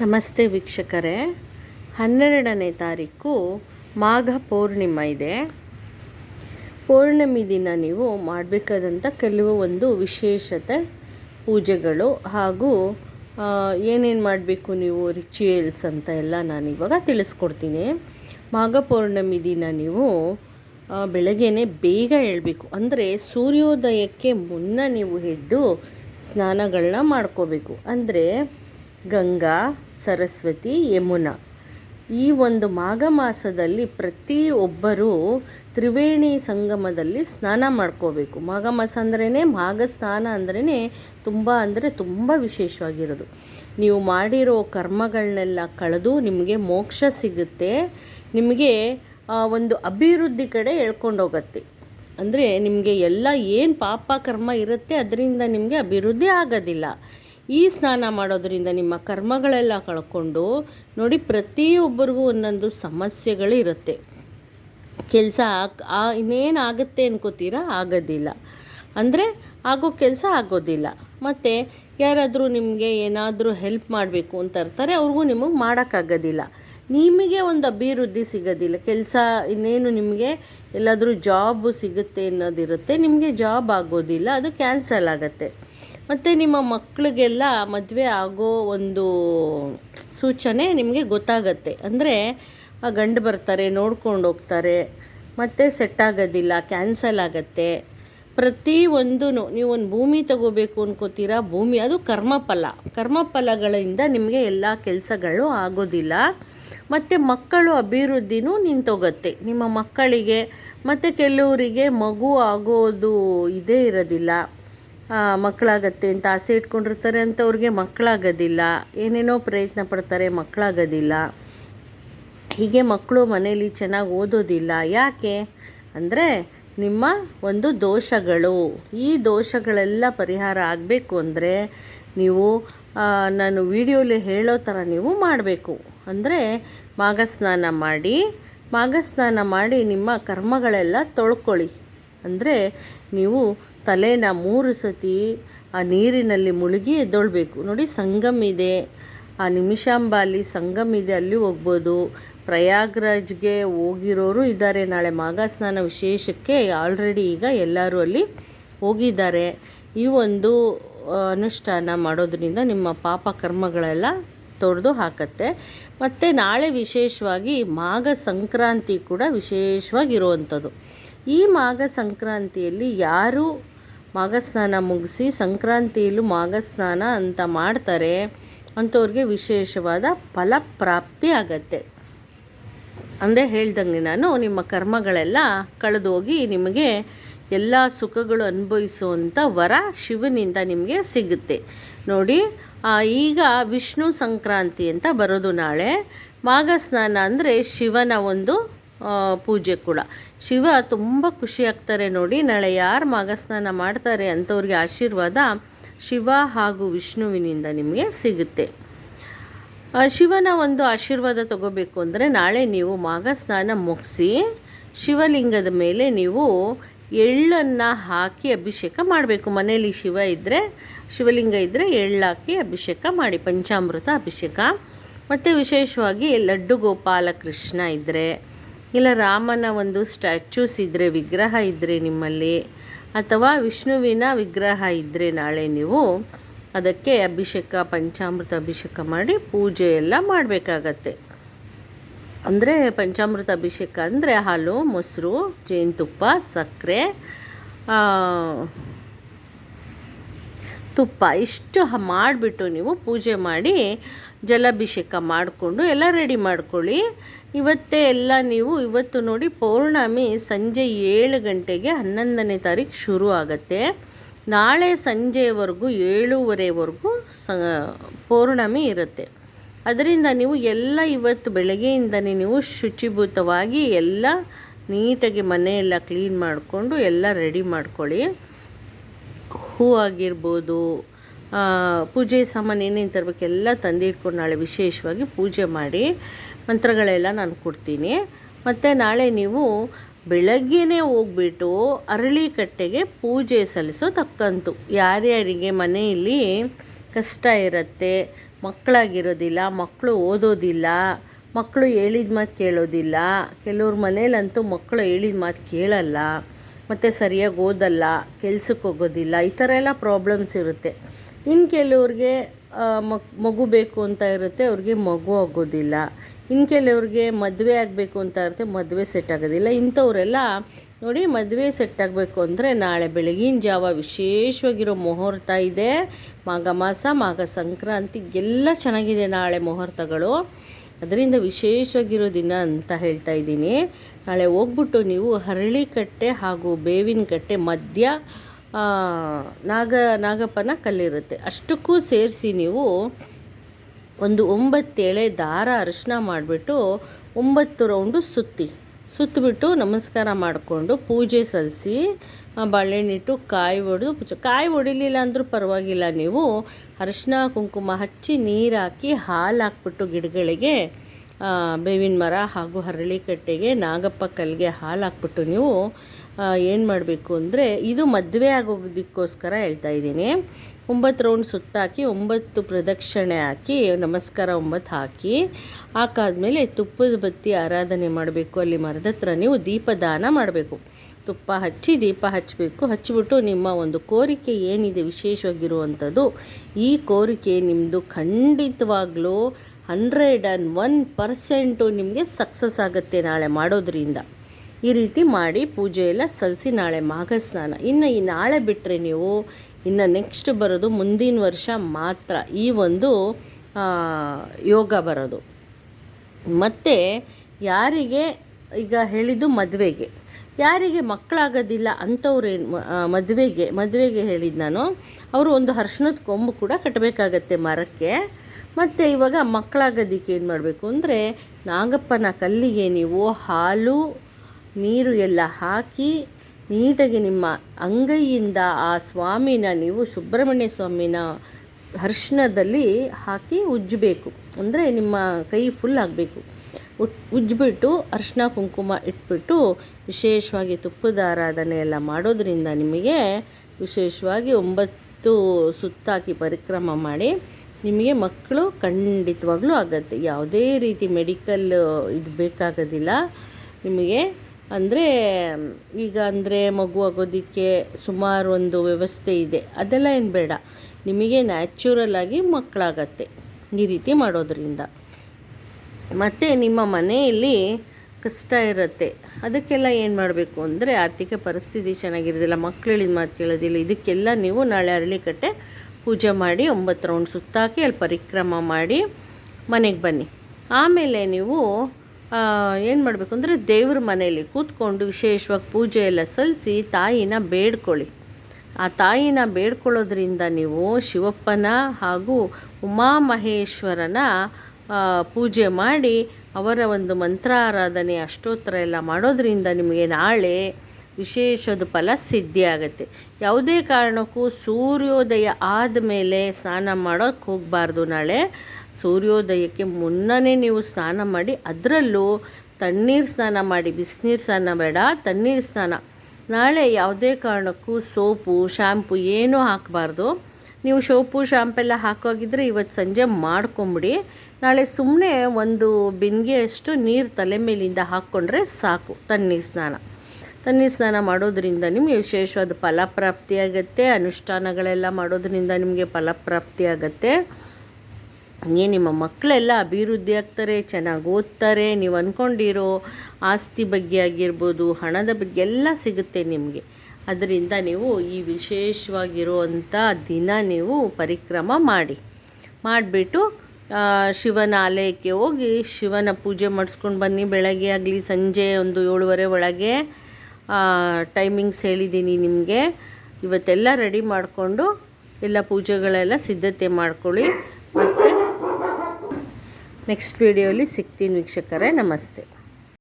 ನಮಸ್ತೆ ವೀಕ್ಷಕರೇ. ಹನ್ನೆರಡನೇ ತಾರೀಕು ಮಾಘ ಪೌರ್ಣಿಮೆ ಇದೆ. ಪೌರ್ಣಮಿ ದಿನ ನೀವು ಮಾಡಬೇಕಾದಂಥ ಕೆಲವು ಒಂದು ವಿಶೇಷತೆ, ಪೂಜೆಗಳು ಹಾಗೂ ಏನೇನು ಮಾಡಬೇಕು ನೀವು ರಿಚುಯಲ್ಸ್ ಅಂತ ಎಲ್ಲ ನಾನು ಇವಾಗ ತಿಳಿಸ್ಕೊಡ್ತೀನಿ. ಮಾಘ ಪೌರ್ಣಮಿ ದಿನ ನೀವು ಬೆಳಗ್ಗೆನೆ ಬೇಗ ಹೇಳಬೇಕು ಅಂದರೆ ಸೂರ್ಯೋದಯಕ್ಕೆ ಮುನ್ನ ನೀವು ಎದ್ದು ಸ್ನಾನಗಳನ್ನ ಮಾಡ್ಕೋಬೇಕು. ಅಂದರೆ ಗಂಗಾ, ಸರಸ್ವತಿ, ಯಮುನಾ. ಈ ಒಂದು ಮಾಘ ಮಾಸದಲ್ಲಿ ಪ್ರತಿಯೊಬ್ಬರೂ ತ್ರಿವೇಣಿ ಸಂಗಮದಲ್ಲಿ ಸ್ನಾನ ಮಾಡ್ಕೋಬೇಕು. ಮಾಘ ಮಾಸ ಅಂದ್ರೇ ಮಾಘ ಸ್ನಾನ ಅಂದ್ರೇ ತುಂಬ ಅಂದರೆ ತುಂಬ ವಿಶೇಷವಾಗಿರೋದು. ನೀವು ಮಾಡಿರೋ ಕರ್ಮಗಳನ್ನೆಲ್ಲ ಕಳೆದು ನಿಮಗೆ ಮೋಕ್ಷ ಸಿಗುತ್ತೆ. ನಿಮಗೆ ಒಂದು ಅಭಿವೃದ್ಧಿ ಕಡೆ ಎಳ್ಕೊಂಡು ಹೋಗುತ್ತೆ ಅಂದರೆ ನಿಮಗೆ ಎಲ್ಲ ಏನು ಪಾಪ ಕರ್ಮ ಇರುತ್ತೆ, ಅದರಿಂದ ನಿಮಗೆ ಅಭಿವೃದ್ಧಿ ಆಗೋದಿಲ್ಲ. ಈ ಸ್ನಾನ ಮಾಡೋದರಿಂದ ನಿಮ್ಮ ಕರ್ಮಗಳೆಲ್ಲ ಕಳ್ಕೊಂಡು ನೋಡಿ ಪ್ರತಿಯೊಬ್ಬರಿಗೂ ಒಂದೊಂದು ಸಮಸ್ಯೆಗಳು ಇರುತ್ತೆ ಕೆಲಸ ಇನ್ನೇನು ಆಗುತ್ತೆ ಅನ್ಕೋತೀರಾ? ಆಗೋದಿಲ್ಲ. ಅಂದರೆ ಆಗೋ ಕೆಲಸ ಆಗೋದಿಲ್ಲ. ಮತ್ತು ಯಾರಾದರೂ ನಿಮಗೆ ಏನಾದರೂ ಹೆಲ್ಪ್ ಮಾಡಬೇಕು ಅಂತ ಇರ್ತಾರೆ, ಅವ್ರಿಗೂ ನಿಮಗೆ ಮಾಡೋಕ್ಕಾಗೋದಿಲ್ಲ. ನಿಮಗೆ ಒಂದು ಅಭಿವೃದ್ಧಿ ಸಿಗೋದಿಲ್ಲ. ಕೆಲಸ ಇನ್ನೇನು ನಿಮಗೆ ಎಲ್ಲಾದರೂ ಜಾಬು ಸಿಗುತ್ತೆ ಅನ್ನೋದಿರುತ್ತೆ, ನಿಮಗೆ ಜಾಬ್ ಆಗೋದಿಲ್ಲ, ಅದು ಕ್ಯಾನ್ಸಲ್ ಆಗುತ್ತೆ. ಮತ್ತು ನಿಮ್ಮ ಮಕ್ಕಳಿಗೆಲ್ಲ ಮದುವೆ ಆಗೋ ಒಂದು ಸೂಚನೆ ನಿಮಗೆ ಗೊತ್ತಾಗತ್ತೆ. ಅಂದರೆ ಆ ಗಂಡು ಬರ್ತಾರೆ, ನೋಡ್ಕೊಂಡು ಹೋಗ್ತಾರೆ, ಮತ್ತು ಸೆಟ್ ಆಗೋದಿಲ್ಲ ಕ್ಯಾನ್ಸಲ್ ಆಗತ್ತೆ. ಪ್ರತಿ ಒಂದೂ ನೀವು ಒಂದು ಭೂಮಿ ತಗೋಬೇಕು ಅನ್ಕೋತೀರಾ? ಭೂಮಿ, ಅದು ಕರ್ಮಫಲ. ಕರ್ಮಫಲಗಳಿಂದ ನಿಮಗೆ ಎಲ್ಲ ಕೆಲಸಗಳು ಆಗೋದಿಲ್ಲ. ಮತ್ತು ಮಕ್ಕಳು ಅಭಿವೃದ್ಧಿನೂ ನಿಂತೋಗತ್ತೆ. ನಿಮ್ಮ ಮಕ್ಕಳಿಗೆ, ಮತ್ತು ಕೆಲವರಿಗೆ ಮಗು ಆಗೋದು ಇದೇ ಇರೋದಿಲ್ಲ. ಮಕ್ಕಳಾಗತ್ತೆ ಅಂತ ಆಸೆ ಇಟ್ಕೊಂಡಿರ್ತಾರೆ ಅಂಥವ್ರಿಗೆ ಮಕ್ಕಳಾಗೋದಿಲ್ಲ. ಏನೇನೋ ಪ್ರಯತ್ನ ಪಡ್ತಾರೆ ಮಕ್ಕಳಾಗೋದಿಲ್ಲ. ಹೀಗೆ ಮಕ್ಕಳು ಮನೇಲಿ ಚೆನ್ನಾಗಿ ಓದೋದಿಲ್ಲ. ಯಾಕೆ? ಅಂದರೆ ನಿಮ್ಮ ಒಂದು ದೋಷಗಳು. ಈ ದೋಷಗಳೆಲ್ಲ ಪರಿಹಾರ ಆಗಬೇಕು ಅಂದರೆ ನೀವು ನಾನು ವಿಡಿಯೋಲಿ ಹೇಳೋ ಥರ ನೀವು ಮಾಡಬೇಕು. ಅಂದರೆ ಮಾಘ ಸ್ನಾನ ಮಾಡಿ ಮಾಘ ಸ್ನಾನ ಮಾಡಿ ನಿಮ್ಮ ಕರ್ಮಗಳೆಲ್ಲ ತೊಳ್ಕೊಳ್ಳಿ. ಅಂದರೆ ನೀವು ತಲೆನ ಮೂರು ಸತಿ ಆ ನೀರಿನಲ್ಲಿ ಮುಳುಗಿ ಎದ್ದೊಳ್ಬೇಕು. ನೋಡಿ, ಸಂಗಮ್ ಇದೆ. ಆ ನಿಮಿಷಾಂಬಾಲಿ ಸಂಗಮ್ ಇದೆ, ಅಲ್ಲಿ ಹೋಗ್ಬೋದು. ಪ್ರಯಾಗ್ರಾಜ್ಗೆ ಹೋಗಿರೋರು ಇದ್ದಾರೆ. ನಾಳೆ ಮಾಘ ಸ್ನಾನ ವಿಶೇಷಕ್ಕೆ ಆಲ್ರೆಡಿ ಈಗ ಎಲ್ಲರೂ ಅಲ್ಲಿ ಹೋಗಿದ್ದಾರೆ. ಈ ಒಂದು ಅನುಷ್ಠಾನ ಮಾಡೋದ್ರಿಂದ ನಿಮ್ಮ ಪಾಪ ಕರ್ಮಗಳೆಲ್ಲ ತೊಡೆದು ಹಾಕತ್ತೆ. ಮತ್ತು ನಾಳೆ ವಿಶೇಷವಾಗಿ ಮಾಘ ಸಂಕ್ರಾಂತಿ ಕೂಡ ವಿಶೇಷವಾಗಿರುವಂಥದ್ದು. ಈ ಮಾಘ ಸಂಕ್ರಾಂತಿಯಲ್ಲಿ ಯಾರು ಮಾಘಸ್ನಾನ ಮುಗಿಸಿ ಸಂಕ್ರಾಂತಿಯಲ್ಲೂ ಮಾಘಸ್ನಾನ ಅಂತ ಮಾಡ್ತಾರೆ ಅಂಥವ್ರಿಗೆ ವಿಶೇಷವಾದ ಫಲಪ್ರಾಪ್ತಿ ಆಗತ್ತೆ. ಅಂದರೆ ಹೇಳ್ದಂಗೆ ನಾನು ನಿಮ್ಮ ಕರ್ಮಗಳೆಲ್ಲ ಕಳೆದೋಗಿ ನಿಮಗೆ ಎಲ್ಲ ಸುಖಗಳು ಅನುಭವಿಸುವಂಥ ವರ ಶಿವನಿಂದ ನಿಮಗೆ ಸಿಗುತ್ತೆ. ನೋಡಿ ಈಗ ವಿಷ್ಣು ಸಂಕ್ರಾಂತಿ ಅಂತ ಬರೋದು ನಾಳೆ. ಮಾಘ ಸ್ನಾನ ಅಂದರೆ ಶಿವನ ಒಂದು ಪೂಜೆ ಕೂಡ. ಶಿವ ತುಂಬ ಖುಷಿ ಆಗ್ತಾರೆ ನೋಡಿ. ನಾಳೆ ಯಾರು ಮಾಘ ಸ್ನಾನ ಮಾಡ್ತಾರೆ ಅಂಥವ್ರಿಗೆ ಆಶೀರ್ವಾದ ಶಿವ ಹಾಗೂ ವಿಷ್ಣುವಿನಿಂದ ನಿಮಗೆ ಸಿಗುತ್ತೆ. ಶಿವನ ಒಂದು ಆಶೀರ್ವಾದ ತಗೋಬೇಕು ಅಂದರೆ ನಾಳೆ ನೀವು ಮಾಘ ಸ್ನಾನ ಮುಗಿಸಿ ಶಿವಲಿಂಗದ ಮೇಲೆ ನೀವು ಎಳ್ಳನ್ನು ಹಾಕಿ ಅಭಿಷೇಕ ಮಾಡಬೇಕು. ಮನೆಯಲ್ಲಿ ಶಿವ ಇದ್ದರೆ ಶಿವಲಿಂಗ ಇದ್ದರೆ ಎಳ್ಳು ಹಾಕಿ ಅಭಿಷೇಕ ಮಾಡಿ, ಪಂಚಾಮೃತ ಅಭಿಷೇಕ. ಮತ್ತು ವಿಶೇಷವಾಗಿ ಲಡ್ಡು ಗೋಪಾಲ ಕೃಷ್ಣ ಇದ್ದರೆ ಇಲ್ಲ, ರಾಮನ ಒಂದು ಸ್ಟ್ಯಾಚ್ಯೂಸ್ ಇದ್ದರೆ ವಿಗ್ರಹ ಇದ್ದರೆ ನಿಮ್ಮಲ್ಲಿ, ಅಥವಾ ವಿಷ್ಣುವಿನ ವಿಗ್ರಹ ಇದ್ದರೆ ನಾಳೆ ನೀವು ಅದಕ್ಕೆ ಅಭಿಷೇಕ, ಪಂಚಾಮೃತ ಅಭಿಷೇಕ ಮಾಡಿ ಪೂಜೆ ಎಲ್ಲ ಮಾಡಬೇಕಾಗತ್ತೆ. ಅಂದರೆ ಪಂಚಾಮೃತ ಅಭಿಷೇಕ ಅಂದರೆ ಹಾಲು, ಮೊಸರು, ಜೇನುತುಪ್ಪ, ಸಕ್ಕರೆ ತುಪ್ಪ ಇಷ್ಟು ಮಾಡಿಬಿಟ್ಟು ನೀವು ಪೂಜೆ ಮಾಡಿ ಜಲಾಭಿಷೇಕ ಮಾಡಿಕೊಂಡು ಎಲ್ಲ ರೆಡಿ ಮಾಡ್ಕೊಳ್ಳಿ. ಇವತ್ತೇ ಎಲ್ಲ ನೀವು ಇವತ್ತು ನೋಡಿ ಪೌರ್ಣಮಿ ಸಂಜೆ ಏಳು ಗಂಟೆಗೆ ಹನ್ನೊಂದನೇ ತಾರೀಕು ಶುರು ಆಗುತ್ತೆ. ನಾಳೆ ಸಂಜೆವರೆಗೂ ಏಳೂವರೆವರೆಗೂ ಸ ಪೌರ್ಣಮಿ ಇರುತ್ತೆ. ಅದರಿಂದ ನೀವು ಎಲ್ಲ ಇವತ್ತು ಬೆಳಗ್ಗೆಯಿಂದನೇ ನೀವು ಶುಚಿಭೂತವಾಗಿ ಎಲ್ಲ ನೀಟಾಗಿ ಮನೆಯೆಲ್ಲ ಕ್ಲೀನ್ ಮಾಡಿಕೊಂಡು ಎಲ್ಲ ರೆಡಿ ಮಾಡ್ಕೊಳ್ಳಿ. ಹೂ ಆಗಿರ್ಬೋದು ಪೂಜೆ ಸಾಮಾನು ಏನೇನು ತರಬೇಕೆಲ್ಲ ತಂದಿಟ್ಕೊಂಡು ನಾಳೆ ವಿಶೇಷವಾಗಿ ಪೂಜೆ ಮಾಡಿ ಮಂತ್ರಗಳೆಲ್ಲ ನಾನು ಕೊಡ್ತೀನಿ. ಮತ್ತು ನಾಳೆ ನೀವು ಬೆಳಗ್ಗೆನೇ ಹೋಗ್ಬಿಟ್ಟು ಅರಳಿಕಟ್ಟೆಗೆ ಪೂಜೆ ಸಲ್ಲಿಸೋ ತಕ್ಕಂತು. ಯಾರ್ಯಾರಿಗೆ ಮನೆಯಲ್ಲಿ ಕಷ್ಟ ಇರುತ್ತೆ, ಮಕ್ಕಳಾಗಿರೋದಿಲ್ಲ, ಮಕ್ಕಳು ಓದೋದಿಲ್ಲ, ಮಕ್ಕಳು ಹೇಳಿದ ಮಾತು ಕೇಳೋದಿಲ್ಲ, ಕೆಲವ್ರ ಮನೇಲಂತೂ ಮಕ್ಕಳು ಹೇಳಿದ ಮಾತು ಕೇಳಲ್ಲ ಮತ್ತು ಸರಿಯಾಗಿ ಓದಲ್ಲ, ಕೆಲ್ಸಕ್ಕೆ ಹೋಗೋದಿಲ್ಲ, ಈ ಥರ ಎಲ್ಲ ಪ್ರಾಬ್ಲಮ್ಸ್ ಇರುತ್ತೆ. ಇನ್ನು ಕೆಲವ್ರಿಗೆ ಮಗು ಬೇಕು ಅಂತ ಇರುತ್ತೆ, ಅವ್ರಿಗೆ ಮಗು ಆಗೋದಿಲ್ಲ. ಇನ್ನು ಕೆಲವ್ರಿಗೆ ಮದುವೆ ಆಗಬೇಕು ಅಂತ ಇರುತ್ತೆ, ಮದುವೆ ಸೆಟ್ ಆಗೋದಿಲ್ಲ. ಇಂಥವರೆಲ್ಲ ನೋಡಿ, ಮದುವೆ ಸೆಟ್ ಆಗಬೇಕು ಅಂದರೆ ನಾಳೆ ಬೆಳಗಿನ ಜಾವ ವಿಶೇಷವಾಗಿರೋ ಮುಹೂರ್ತ ಇದೆ. ಮಾಘ ಮಾಸ, ಮಾಘ ಸಂಕ್ರಾಂತಿ, ಎಲ್ಲ ಚೆನ್ನಾಗಿದೆ ನಾಳೆ ಮುಹೂರ್ತಗಳು. ಅದರಿಂದ ವಿಶೇಷವಾಗಿರೋ ದಿನ ಅಂತ ಹೇಳ್ತಾ ಇದ್ದೀನಿ. ನಾಳೆ ಹೋಗ್ಬಿಟ್ಟು ನೀವು ಹರಳಿಕಟ್ಟೆ ಹಾಗೂ ಬೇವಿನ ಕಟ್ಟೆ ಮಧ್ಯ ನಾಗ, ನಾಗಪ್ಪನ ಕಲ್ಲಿರುತ್ತೆ. ಅಷ್ಟಕ್ಕೂ ಸೇರಿಸಿ ನೀವು ಒಂದು ಒಂಬತ್ತೇಳೆ ದಾರ ಅರಿಶಿನ ಮಾಡಿಬಿಟ್ಟು ಒಂಬತ್ತು ರೌಂಡು ಸುತ್ತಿ. ಸುತ್ತಿಬಿಟ್ಟು ನಮಸ್ಕಾರ ಮಾಡಿಕೊಂಡು ಪೂಜೆ ಸಲ್ಲಿಸಿ ಬಾಳೆಹಣ್ಣಿಟ್ಟು ಕಾಯಿ ಒಡೆದು ಕಾಯಿ ಹೊಡಿಲಿಲ್ಲ ಅಂದರೂ ಪರವಾಗಿಲ್ಲ. ನೀವು ಅರಿಶಿನ ಕುಂಕುಮ ಹಚ್ಚಿ ನೀರು ಹಾಕಿ ಹಾಲು ಹಾಕ್ಬಿಟ್ಟು ಗಿಡಗಳಿಗೆ ಬೇವಿನ ಮರ ಹಾಗೂ ಹರಳಿಕಟ್ಟೆಗೆ, ನಾಗಪ್ಪ ಕಲ್ಲಿಗೆ ಹಾಲು ಹಾಕ್ಬಿಟ್ಟು ನೀವು ಏನು ಮಾಡಬೇಕು ಅಂದರೆ ಇದು ಮದುವೆ ಆಗೋದಕ್ಕೋಸ್ಕರ ಹೇಳ್ತಾ ಇದ್ದೀನಿ. ಒಂಬತ್ತು ರೌಂಡ್ ಸುತ್ತಾಕಿ, ಒಂಬತ್ತು ಪ್ರದಕ್ಷಿಣೆ ಹಾಕಿ, ನಮಸ್ಕಾರ ಒಂಬತ್ತು ಹಾಕಿ, ಹಾಕಾದ್ಮೇಲೆ ತುಪ್ಪದ ಬತ್ತಿ ಆರಾಧನೆ ಮಾಡಬೇಕು. ಅಲ್ಲಿ ಮರದ ನೀವು ದೀಪದಾನ ಮಾಡಬೇಕು. ತುಪ್ಪ ಹಚ್ಚಿ ದೀಪ ಹಚ್ಚಬೇಕು. ಹಚ್ಚಿಬಿಟ್ಟು ನಿಮ್ಮ ಒಂದು ಕೋರಿಕೆ ಏನಿದೆ ವಿಶೇಷವಾಗಿರುವಂಥದ್ದು, ಈ ಕೋರಿಕೆ ನಿಮ್ಮದು ಖಂಡಿತವಾಗ್ಲೂ ಹಂಡ್ರೆಡ್ ಆ್ಯಂಡ್ ಒನ್ ಪರ್ಸೆಂಟು ನಿಮಗೆ ಸಕ್ಸಸ್ ಆಗುತ್ತೆ ನಾಳೆ ಮಾಡೋದ್ರಿಂದ. ಈ ರೀತಿ ಮಾಡಿ ಪೂಜೆ ಎಲ್ಲ ಸಲ್ಲಿಸಿ ನಾಳೆ ಮಾಘ ಸ್ನಾನ ಇನ್ನು ಈ ನಾಳೆ ಬಿಟ್ಟರೆ ನೀವು ಇನ್ನು ನೆಕ್ಸ್ಟ್ ಬರೋದು ಮುಂದಿನ ವರ್ಷ ಮಾತ್ರ. ಈ ಒಂದು ಯೋಗ ಬರೋದು. ಮತ್ತು ಯಾರಿಗೆ ಈಗ ಹೇಳಿದ್ದು ಮದುವೆಗೆ. ಯಾರಿಗೆ ಮಕ್ಕಳಾಗೋದಿಲ್ಲ ಅಂಥವ್ರೇನು ಮದುವೆಗೆ ಮದುವೆಗೆ ಹೇಳಿದ್ದು ನಾನು, ಅವರು ಒಂದು ಅರ್ಶಿಣದ ಕೊಂಬು ಕೂಡ ಕಟ್ಟಬೇಕಾಗತ್ತೆ ಮರಕ್ಕೆ. ಮತ್ತು ಇವಾಗ ಮಕ್ಕಳಾಗೋದಿಕ್ಕೆ ಏನು ಮಾಡಬೇಕು ಅಂದರೆ, ನಾಗಪ್ಪನ ಕಲ್ಲಿಗೆ ನೀವು ಹಾಲು, ನೀರು ಎಲ್ಲ ಹಾಕಿ, ನೀಟಾಗಿ ನಿಮ್ಮ ಅಂಗೈಯಿಂದ ಆ ಸ್ವಾಮಿನ, ನೀವು ಸುಬ್ರಹ್ಮಣ್ಯ ಸ್ವಾಮಿನ ಅರ್ಶಿಣದಲ್ಲಿ ಹಾಕಿ ಉಜ್ಜಬೇಕು. ಅಂದರೆ ನಿಮ್ಮ ಕೈ ಫುಲ್ ಆಗಬೇಕು. ಉಜ್ಜಿಬಿಟ್ಟು ಅರಿಶಿನ ಕುಂಕುಮ ಇಟ್ಬಿಟ್ಟು ವಿಶೇಷವಾಗಿ ತುಪ್ಪದ ಆರಾಧನೆ ಎಲ್ಲ ಮಾಡೋದ್ರಿಂದ ನಿಮಗೆ ವಿಶೇಷವಾಗಿ ಒಂಬತ್ತು ಸುತ್ತಾಕಿ ಪರಿಕ್ರಮ ಮಾಡಿ ನಿಮಗೆ ಮಕ್ಕಳು ಖಂಡಿತವಾಗ್ಲೂ ಆಗತ್ತೆ. ಯಾವುದೇ ರೀತಿ ಮೆಡಿಕಲ್ ಇದು ಬೇಕಾಗೋದಿಲ್ಲ. ನಿಮಗೆ ಅಂದರೆ, ಈಗ ಅಂದರೆ ಮಗು ಆಗೋದಕ್ಕೆ ಸುಮಾರು ಒಂದು ವ್ಯವಸ್ಥೆ ಇದೆ. ಅದೆಲ್ಲ ಏನು ಬೇಡ. ನಿಮಗೆ ನ್ಯಾಚುರಲ್ ಆಗಿ ಮಕ್ಕಳಾಗತ್ತೆ ಈ ರೀತಿ ಮಾಡೋದ್ರಿಂದ. ಮತ್ತು ನಿಮ್ಮ ಮನೆಯಲ್ಲಿ ಕಷ್ಟ ಇರುತ್ತೆ. ಅದಕ್ಕೆಲ್ಲ ಏನು ಮಾಡಬೇಕು ಅಂದರೆ ಆರ್ಥಿಕ ಪರಿಸ್ಥಿತಿ ಚೆನ್ನಾಗಿರೋದಿಲ್ಲ ಮಕ್ಕಳು ಮಾತು ಕೇಳೋದಿಲ್ಲ. ಇದಕ್ಕೆಲ್ಲ ನೀವು ನಾಳೆ ಅರಳಿಕಟ್ಟೆ ಪೂಜೆ ಮಾಡಿ ಒಂಬತ್ತು ರೌಂಡ್ ಸುತ್ತಾಕಿ ಅಲ್ಲಿ ಪರಿಕ್ರಮ ಮಾಡಿ ಮನೆಗೆ ಬನ್ನಿ. ಆಮೇಲೆ ನೀವು ಏನು ಮಾಡಬೇಕು ಅಂದರೆ ದೇವ್ರ ಮನೆಯಲ್ಲಿ ಕೂತ್ಕೊಂಡು ವಿಶೇಷವಾಗಿ ಪೂಜೆ ಎಲ್ಲ ಸಲ್ಲಿಸಿ ತಾಯಿನ ಬೇಡ್ಕೊಳ್ಳಿ. ಆ ತಾಯಿನ ಬೇಡ್ಕೊಳ್ಳೋದ್ರಿಂದ ನೀವು ಶಿವಪ್ಪನ ಹಾಗೂ ಉಮಾಮಹೇಶ್ವರನ ಪೂಜೆ ಮಾಡಿ ಅವರ ಒಂದು ಮಂತ್ರಾರಾಧನೆ, ಅಷ್ಟೋತ್ತರ ಎಲ್ಲ ಮಾಡೋದರಿಂದ ನಿಮಗೆ ನಾಳೆ ವಿಶೇಷದ ಫಲ ಸಿದ್ಧಿಯಾಗತ್ತೆ ಯಾವುದೇ ಕಾರಣಕ್ಕೂ ಸೂರ್ಯೋದಯ ಆದಮೇಲೆ ಸ್ನಾನ ಮಾಡೋಕ್ಕೆ ಹೋಗಬಾರ್ದು ನಾಳೆ. ಸೂರ್ಯೋದಯಕ್ಕೆ ಮುನ್ನನೇ ನೀವು ಸ್ನಾನ ಮಾಡಿ, ಅದರಲ್ಲೂ ತಣ್ಣೀರು ಸ್ನಾನ ಮಾಡಿ, ಬಿಸಿನೀರು ಸ್ನಾನ ಬೇಡ, ತಣ್ಣೀರು ಸ್ನಾನ. ನಾಳೆ ಯಾವುದೇ ಕಾರಣಕ್ಕೂ ಸೋಪು ಶ್ಯಾಂಪು ಏನೂ ಹಾಕಬಾರ್ದು. ನೀವು ಸೋಪು ಶಾಂಪೆಲ್ಲ ಹಾಕೋಗಿದ್ರೆ ಇವತ್ತು ಸಂಜೆ ಮಾಡ್ಕೊಂಬಿಡಿ. ನಾಳೆ ಸುಮ್ಮನೆ ಒಂದು ಬಿಂದಿಗೆಯಷ್ಟು ನೀರು ತಲೆ ಮೇಲಿಂದ ಹಾಕ್ಕೊಂಡ್ರೆ ಸಾಕು ತಣ್ಣೀರು ಸ್ನಾನ. ತಣ್ಣೀರು ಸ್ನಾನ ಮಾಡೋದ್ರಿಂದ ನಿಮಗೆ ವಿಶೇಷವಾದ ಫಲಪ್ರಾಪ್ತಿ ಆಗುತ್ತೆ ಅನುಷ್ಠಾನಗಳೆಲ್ಲ ಮಾಡೋದ್ರಿಂದ ನಿಮಗೆ ಫಲಪ್ರಾಪ್ತಿ ಆಗುತ್ತೆ ಹಾಗೆ ನಿಮ್ಮ ಮಕ್ಕಳೆಲ್ಲ ಅಭಿವೃದ್ಧಿ ಆಗ್ತಾರೆ, ಚೆನ್ನಾಗಿ ಓದ್ತಾರೆ, ನೀವು ಅಂದ್ಕೊಂಡಿರೋ ಆಸ್ತಿ ಬಗ್ಗೆ ಆಗಿರ್ಬೋದು, ಹಣದ ಬಗ್ಗೆ ಎಲ್ಲ ಸಿಗುತ್ತೆ ನಿಮಗೆ. ಅದರಿಂದ ನೀವು ಈ ವಿಶೇಷವಾಗಿರುವಂಥ ದಿನ ನೀವು ಪರಿಕ್ರಮ ಮಾಡಿ. ಮಾಡಿಬಿಟ್ಟು ಶಿವನ ಆಲಯಕ್ಕೆ ಹೋಗಿ ಶಿವನ ಪೂಜೆ ಮಾಡಿಸ್ಕೊಂಡು ಬನ್ನಿ. ಬೆಳಗ್ಗೆ ಆಗಲಿ, ಸಂಜೆ ಒಂದು ಏಳುವರೆ ಒಳಗೆ ಟೈಮಿಂಗ್ಸ್ ಹೇಳಿದ್ದೀನಿ ನಿಮಗೆ. ಇವತ್ತೆಲ್ಲ ರೆಡಿ ಮಾಡಿಕೊಂಡು ಎಲ್ಲ ಪೂಜೆಗಳೆಲ್ಲ ಸಿದ್ಧತೆ ಮಾಡ್ಕೊಳ್ಳಿ. ಮತ್ತು ನೆಕ್ಸ್ಟ್ ವಿಡಿಯೋಲಿ ಸಿಗ್ತೀನಿ ವೀಕ್ಷಕರೇ. ನಮಸ್ತೆ.